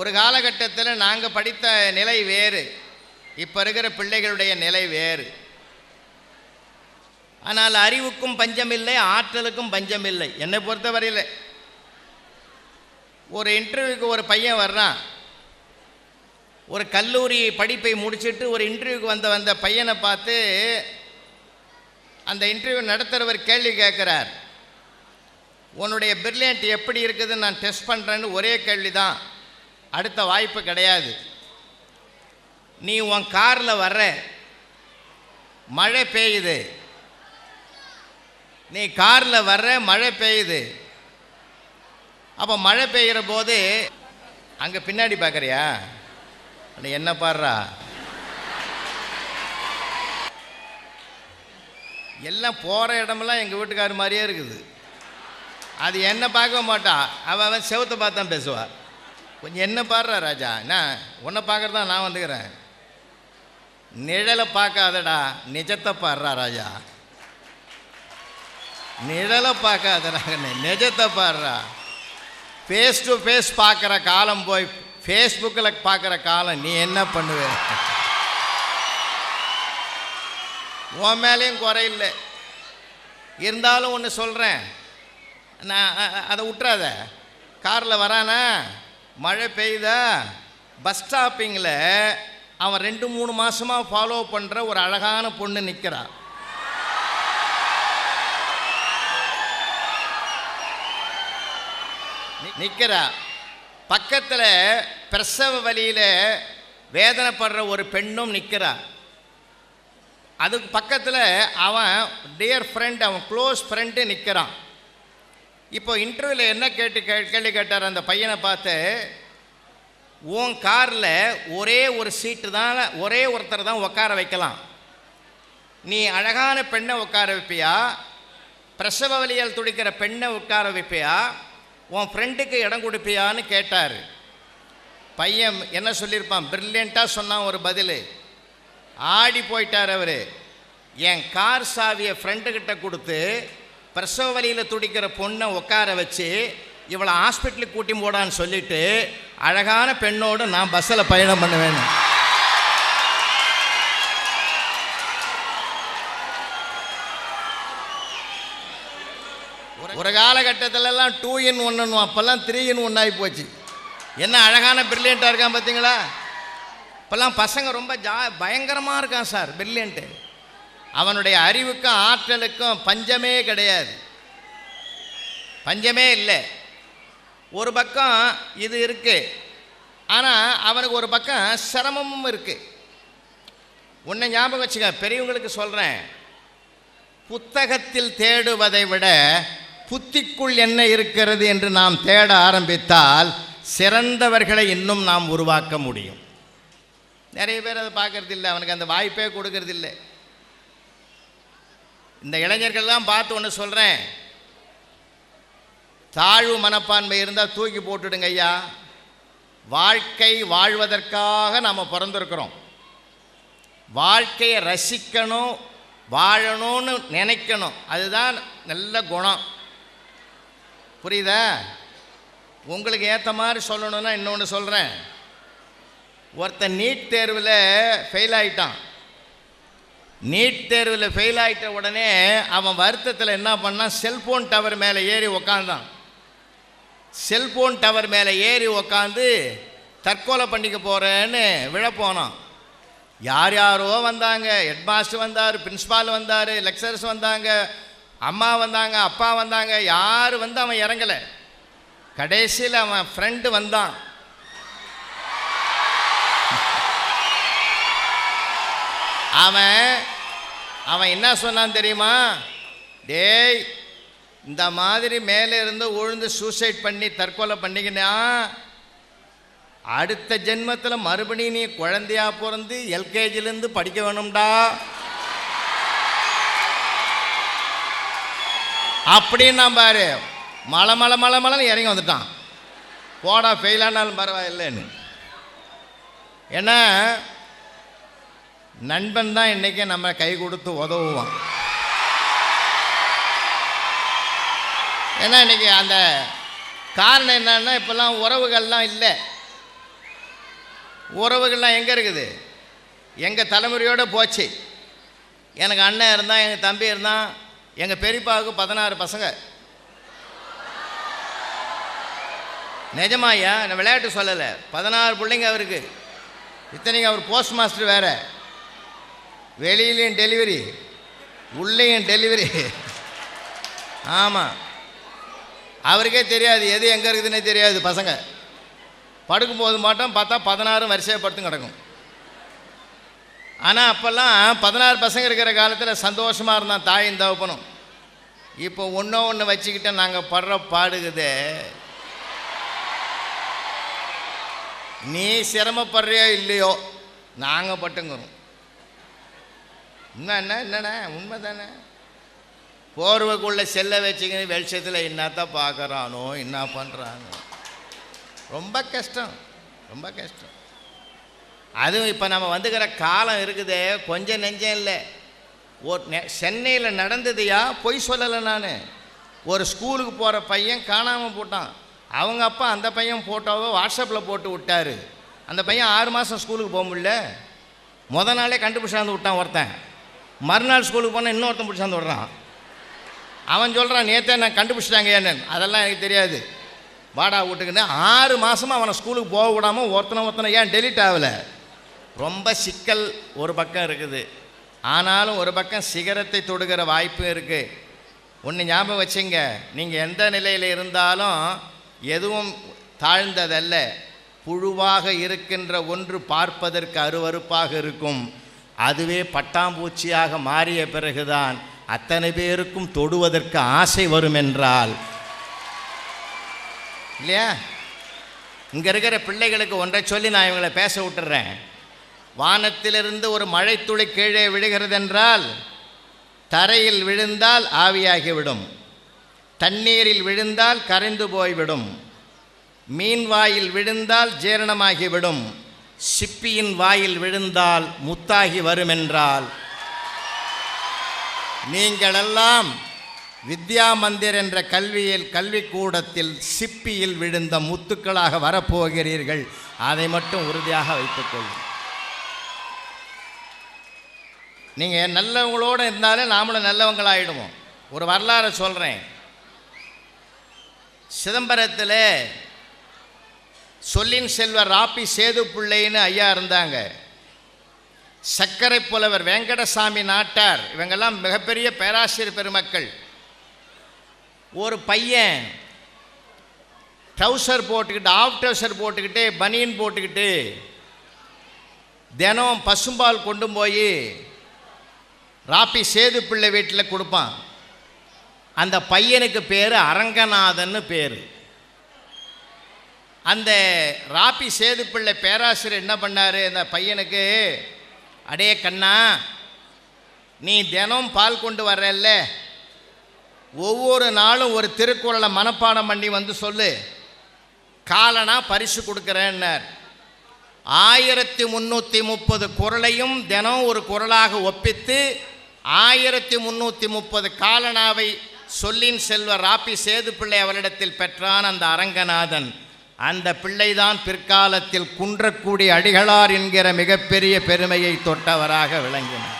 ஒரு காலகட்டத்தில் நாங்கள் படித்த நிலை வேறு. இப்போ இருக்கிற பிள்ளைகளுடைய நிலை வேறு. ஆனால் அறிவுக்கும் பஞ்சமில்லை ஆற்றலுக்கும் பஞ்சமில்லை. என்னை பொறுத்தவரையில் ஒரு இன்டர்வியூக்கு ஒரு பையன் வர்றான். ஒரு கல்லூரி படிப்பை முடிச்சுட்டு ஒரு இன்டர்வியூக்கு வந்த வந்த பையனை பார்த்து அந்த இன்டர்வியூ நடத்துகிறவர் கேள்வி கேட்குறார். உன்னுடைய பிரில்லியன்ட் எப்படி இருக்குதுன்னு நான் டெஸ்ட் பண்ணுறேன்னு ஒரே கேள்வி தான் அடுத்த வாய்ப்பு கிடையாது. நீ உன் காரில் வர்ற மழை பெய்யுது. நீ காரில் வர்ற மழை பெய்யுது. அப்போ மழை பெய்கிற போது அங்கே பின்னாடி பார்க்குறியா நீ என்ன பாடுறா? எல்லாம் போகிற இடமெல்லாம் எங்கள் வீட்டுக்காரர் மாதிரியே இருக்குது. அது என்ன பார்க்க மாட்டான் அவன் அவன் செவத்தை பார்த்து தான் கொஞ்சம் என்ன பாடுறா ராஜா? என்ன? உன்னை பார்க்குறதா நான் வந்துக்கிறேன். நிழலை பார்க்காதடா நிஜத்தை பாடுறா ராஜா. நிழலை பார்க்காதடா நிஜத்தை பாடுறா. ஃபேஸ் டு ஃபேஸ் பார்க்குற காலம் போய் ஃபேஸ்புக்கில் பார்க்குற காலம் நீ என்ன பண்ணுவ? உன் மேலேயும் குறையில்லை இருந்தாலும் ஒன்று சொல்கிறேன் நான் அதை விட்டுறாத. காரில் வரானா? மழை பெய்யுதா பஸ் ஸ்டாப்பிங்கில் அவன் ரெண்டு மூணு மாதமாக ஃபாலோ பண்ணுற ஒரு அழகான பொண்ணு நிற்கிறான் நிற்கிறா பக்கத்தில் பிரசவ வழியில் வேதனைப்படுற ஒரு பெண்ணும் நிற்கிறா அதுக்கு பக்கத்தில் அவன் டியர் ஃப்ரெண்ட் அவன் க்ளோஸ் ஃப்ரெண்டு நிற்கிறான் இப்போ இன்டர்வியூவில் என்ன கேட்டு கே கேள்வி கேட்டார் அந்த பையனை பார்த்து உன் காரில் ஒரே ஒரு சீட்டு தான் ஒரே ஒருத்தர் தான் உட்கார வைக்கலாம். நீ அழகான பெண்ணை உட்கார வைப்பியா? பிரசவ வலியால் துடிக்கிற பெண்ணை உட்கார வைப்பியா? உன் ஃப்ரெண்டுக்கு இடம் கொடுப்பியான்னு கேட்டார். பையன் என்ன சொல்லியிருப்பான்? பிரில்லியண்ட்டாக சொன்னான் ஒரு பதில். ஆடி போயிட்டார் அவர். என் கார் சாவியை ஃப்ரெண்டுக்கிட்ட கொடுத்து பிரசவ வலியில் துடிக்கிற பொண்ணை உட்கார வச்சு இவளை ஹாஸ்பிட்டலுக்கு கூட்டி போடான்னு சொல்லிட்டு அழகான பெண்ணோடு நான் பஸ்ஸில் பயணம் பண்ணுவேன். ஒரு காலகட்டத்திலலாம் டூ இன் ஒன்னு அப்போல்லாம் த்ரீ இன் ஒன் ஆகி போச்சு. என்ன அழகான பிரில்லியண்ட்டாக இருக்கான் பார்த்தீங்களா இப்போல்லாம் பசங்க ரொம்ப ஜா பயங்கரமாக இருக்கான் சார் பிரில்லியண்ட்டு அவனுடைய அறிவுக்கும் ஆற்றலுக்கும் பஞ்சமே கிடையாது. பஞ்சமே இல்லை. ஒரு பக்கம் இது இருக்குது ஆனால் அவனுக்கு ஒரு பக்கம் சிரமமும் இருக்குது உன்னை ஞாபகம் வச்சுக்க பெரியவங்களுக்கு சொல்கிறேன் புத்தகத்தில் தேடுவதை விட புத்திக்குள் என்ன இருக்கிறது என்று நாம் தேட ஆரம்பித்தால் சிறந்தவர்களை இன்னும் நாம் உருவாக்க முடியும். நிறைய பேர் அதை பார்க்கறது இல்லை அவனுக்கு அந்த வாய்ப்பே கொடுக்கறதில்லை. இந்த இளைஞர்கள்லாம் பார்த்து ஒன்று சொல்கிறேன் தாழ்வு மனப்பான்மை இருந்தால் தூக்கி போட்டுடுங்க ஐயா. வாழ்க்கை வாழ்வதற்காக நாம் பிறந்திருக்கிறோம். வாழ்க்கையை ரசிக்கணும் வாழணும்னு நினைக்கணும். அதுதான் நல்ல குணம். புரியுதா? உங்களுக்கு ஏற்ற மாதிரி சொல்லணும்னா இன்னொன்று சொல்கிறேன் ஒருத்தன் நீட் தேர்வில் ஃபெயில் ஆகிட்டான் நீட் தேர்வில் ஃபெயில் ஆயிட்ட உடனே அவன் வருத்தத்தில் என்ன பண்ணான் செல்ஃபோன் டவர் மேலே ஏறி உக்காந்தான். செல்ஃபோன் டவர் மேலே ஏறி உக்காந்து தற்கொலை பண்ணிக்க போகிறேன்னு விழப்போனான். யார் யாரோ வந்தாங்க ஹெட்மாஸ்டர் வந்தார் பிரின்ஸ்பால் வந்தார் லெக்சரர்ஸ் வந்தாங்க அம்மா வந்தாங்க அப்பா வந்தாங்க யார் வந்து அவன் இறங்கலை. கடைசியில் அவன் ஃப்ரெண்டு வந்தான். அவன் அவன் என்ன சொன்னான் தெரியுமா? டேய் இந்த மாதிரி மேலே இருந்து உழுந்து சூசைட் பண்ணி தற்கொலை பண்ணிக்கினா அடுத்த ஜென்மத்தில் மறுபடியும் நீ குழந்தையா பிறந்து எல்கேஜிலேருந்து படிக்க வேணும்டா. அப்படின்னு பாரு மலை மலை மலை மலைன்னு இறங்கி வந்துட்டான். போடா ஃபெயிலானாலும் பரவாயில்லைன்னு. ஏன்னா நண்பன் தான் இன்றைக்கி நம்ம கை கொடுத்து உதவுவான். ஏன்னா இன்றைக்கி அந்த காரணம் என்னன்னா இப்போல்லாம் உறவுகள்லாம் இல்லை. உறவுகள்லாம் எங்கே இருக்குது? எங்கள் தலைமுறையோடு போச்சு. எனக்கு அண்ணன் இருந்தான் எங்கள் தம்பி இருந்தான் எங்கள் பெரியப்பாவுக்கு பதினாறு பசங்க. நிஜமாய்யா? நான் விளையாட்டு சொல்லலை. பதினாறு பிள்ளைங்க அவருக்கு. இத்தனைக்கு அவர் போஸ்ட் மாஸ்டர் வேறு. வெளியிலையும் டெலிவரி உள்ளேயும் டெலிவரி ஆமாம் அவருக்கே தெரியாது எது எங்கே இருக்குதுன்னே தெரியாது பசங்க. படுக்கும்போது மட்டும் பார்த்தா பதினாறு வரிசையாக படுத்து கிடக்கும். ஆனால் அப்போல்லாம் பதினாறு பசங்க இருக்கிற காலத்தில் சந்தோஷமாக இருந்தான் தாயும் தகப்பனும். இப்போ ஒன்றோ ஒன்று வச்சுக்கிட்டு நாங்கள் படுற பாடுகுதே. நீ சிரமப்படுறியோ இல்லையோ நாங்கள் பட்டுங்கிறோம். என்னண்ணா என்ன? என்னண்ணே உண்மை தானே. போர்வைக்குள்ளே செல்லை வச்சுக்கின்னு வெளிச்சத்தில் என்னத்தான் பார்க்குறானோ என்ன பண்ணுறானோ ரொம்ப கஷ்டம் ரொம்ப கஷ்டம். அதுவும் இப்போ நம்ம வந்துக்கிற காலம் இருக்குதே கொஞ்சம் நெஞ்சம் இல்லை. ஒரு சென்னையில் நடந்ததையா? பொய் சொல்லலை நான். ஒரு ஸ்கூலுக்கு போகிற பையன் காணாமல் போட்டான். அவங்க அப்பா அந்த பையன் ஃபோட்டோவை வாட்ஸ்அப்பில் போட்டு விட்டாரு. அந்த பையன் ஆறு மாதம் ஸ்கூலுக்கு போக முடியல. முத நாளே கண்டுபிடிச்சாந்து விட்டான் ஒருத்தன். மறுநாள் ஸ்கூலுக்கு போனால் இன்னொருத்தன் பிடிச்சாந்து விடுறான். அவன் சொல்கிறான் நேற்றே நான் கண்டுபிடிச்சிட்டாங்க என்னன்னு அதெல்லாம் எனக்கு தெரியாது. வாடா வீட்டுக்குன்னு ஆறு மாதமாக அவனை ஸ்கூலுக்கு போக விடாமல் ஒருத்தனை ஒருத்தனை ஏன் டெலிட் ஆகலை? ரொம்ப சிக்கல் ஒரு பக்கம் இருக்குது. ஆனாலும் ஒரு பக்கம் சிகரத்தை தொடுகிற வாய்ப்பும் இருக்குது ஒன்று ஞாபகம் வச்சுங்க. நீங்கள் எந்த நிலையில் இருந்தாலும் எதுவும் தாழ்ந்ததல்ல. புழுவாக இருக்கின்ற ஒன்று பார்ப்பதற்கு அருவருப்பாக இருக்கும். அதுவே பட்டாம்பூச்சியாக மாறிய பிறகுதான் அத்தனை பேருக்கும் தொடுவதற்கு ஆசை வரும் என்றால் இல்லையா? இங்கே இருக்கிற பிள்ளைகளுக்கு ஒன்றை சொல்லி நான் இவங்களை பேச விட்டுறேன். வானத்திலிருந்து ஒரு மழைத்துளி கீழே விழுகிறதென்றால் தரையில் விழுந்தால் ஆவியாகிவிடும். தண்ணீரில் விழுந்தால் கரைந்து போய்விடும். மீன் வாயில் விழுந்தால் ஜீரணமாகிவிடும். சிப்பியின் வாயில் விழுந்தால் முத்தாகி வருமென்றால் நீங்களெல்லாம் வித்யா மந்திர் என்ற கல்வியில் கல்விக்கூடத்தில் சிப்பியில் விழுந்த முத்துக்களாக வரப்போகிறீர்கள். அதை மட்டும் உறுதியாக வைத்துக்கொள்ளும் நீங்கள் நல்லவங்களோடு இருந்தாலே நாமளும் நல்லவங்களாகிடுவோம் ஒரு வரலாறு சொல்கிறேன் சிதம்பரத்தில் சொல்லின் செல்வர் ராப்பி சேது பிள்ளைன்னு ஐயா இருந்தாங்க. சர்க்கரை புலவர் வெங்கடசாமி நாட்டார். இவங்கெல்லாம் மிகப்பெரிய பேராசிரியர் பெருமக்கள். ஒரு பையன் ட்ரௌசர் போட்டுக்கிட்டு ஆஃப் ட்ரௌசர் போட்டுக்கிட்டு பனியன் போட்டுக்கிட்டு தினம் பசும்பால் கொண்டு போய் ராப்பி சேது பிள்ளை வீட்டில் கொடுப்பான். அந்த பையனுக்கு பேர் அரங்கநாதன்னு பேர். அந்த ராப்பி சேது பிள்ளை பேராசிரியர் என்ன பண்ணார்? அந்த பையனுக்கு அடே கண்ணா நீ தினம் பால் கொண்டு வர்றல்ல. ஒவ்வொரு நாளும் ஒரு திருக்குறளை மனப்பாடம் பண்ணி வந்து சொல்லு. காலனா பரிசு கொடுக்குறேன்னார். ஆயிரத்தி முந்நூற்றி முப்பது குரலையும் தினம் ஒரு குரலாக ஒப்பித்து ஆயிரத்தி முந்நூற்றி முப்பது காலனாவை சொல்லின் செல்வ ராப்பி சேது பிள்ளை அவரிடத்தில் பெற்றான் அந்த அரங்கநாதன். அந்த பிள்ளைதான் பிற்காலத்தில் குன்றக்கூடிய அடிகளார் என்கிற மிகப்பெரிய பெருமையை தொட்டவராக விளங்கினார்.